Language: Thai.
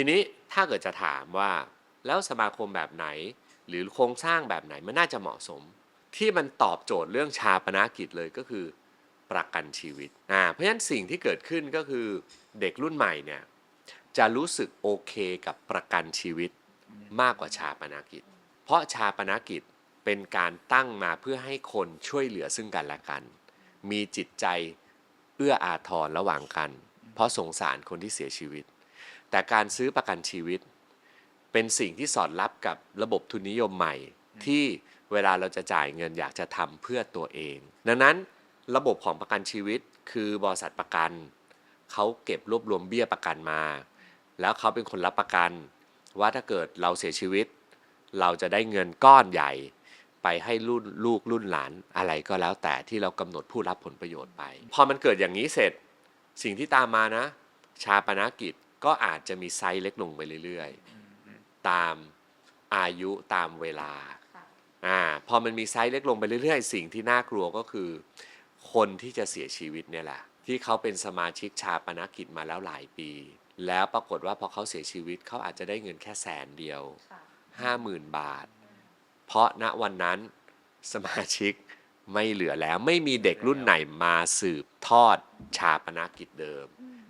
ทีนี้ถ้าเกิดจะถามว่าแล้วสมาคมแบบไหน หรือโครงสร้างแบบไหนมันน่าจะเหมาะสม ที่มันตอบโจทย์เรื่องชาปนากิจเลยก็คือประกันชีวิตอ่าเพราะฉะนั้นสิ่งที่เกิดขึ้นก็คือเด็กรุ่นใหม่เนี่ยจะรู้สึกโอเคกับประกันชีวิตมากกว่าชาปนากิจ เพราะชาปนากิจเป็นการตั้งมาเพื่อให้คนช่วยเหลือซึ่งกันและกัน มีจิตใจเอื้ออาทรระหว่างกัน เพราะสงสารคนที่เสียชีวิต แต่การซื้อประกันชีวิต เป็นสิ่งที่สอดรับกับระบบทุนนิยมใหม่ ที่เวลาเราจะจ่ายเงินอยากจะทำเพื่อตัวเอง ดังนั้นระบบของประกันชีวิตคือบริษัทประกันเขาเก็บรวบรวมเบี้ยประกันมา แล้วเขาเป็นคนรับประกัน ว่าถ้าเกิดเราเสียชีวิต เราจะได้เงินก้อนใหญ่ ไปให้รุ่นลูกรุ่นหลานอะไรก็แล้วแต่ที่เรากำหนดผู้รับผลประโยชน์ไป พอมันเกิดอย่างนี้เสร็จ สิ่งที่ตามมานะ ชาปนกิจ ก็อาจจะมีไซส์เล็กลงไปเรื่อยๆ ตามอายุตามเวลาค่ะอ่าพอมันมีไซส์เล็กลงไปเรื่อยๆ สิ่งที่น่ากลัวก็คือ คนที่จะเสียชีวิตเนี่ยแหละ ที่เขาเป็นสมาชิกชาปนกิจมาแล้วหลายปี แล้วปรากฏว่าพอเขาเสียชีวิตเขาอาจจะได้เงินแค่แสนเดียวค่ะห้าหมื่นบาท เพราะณวันนั้นสมาชิกไม่เหลือแล้วไม่มีเด็กรุ่นไหนมาสืบทอดชาปนกิจเดิมอืม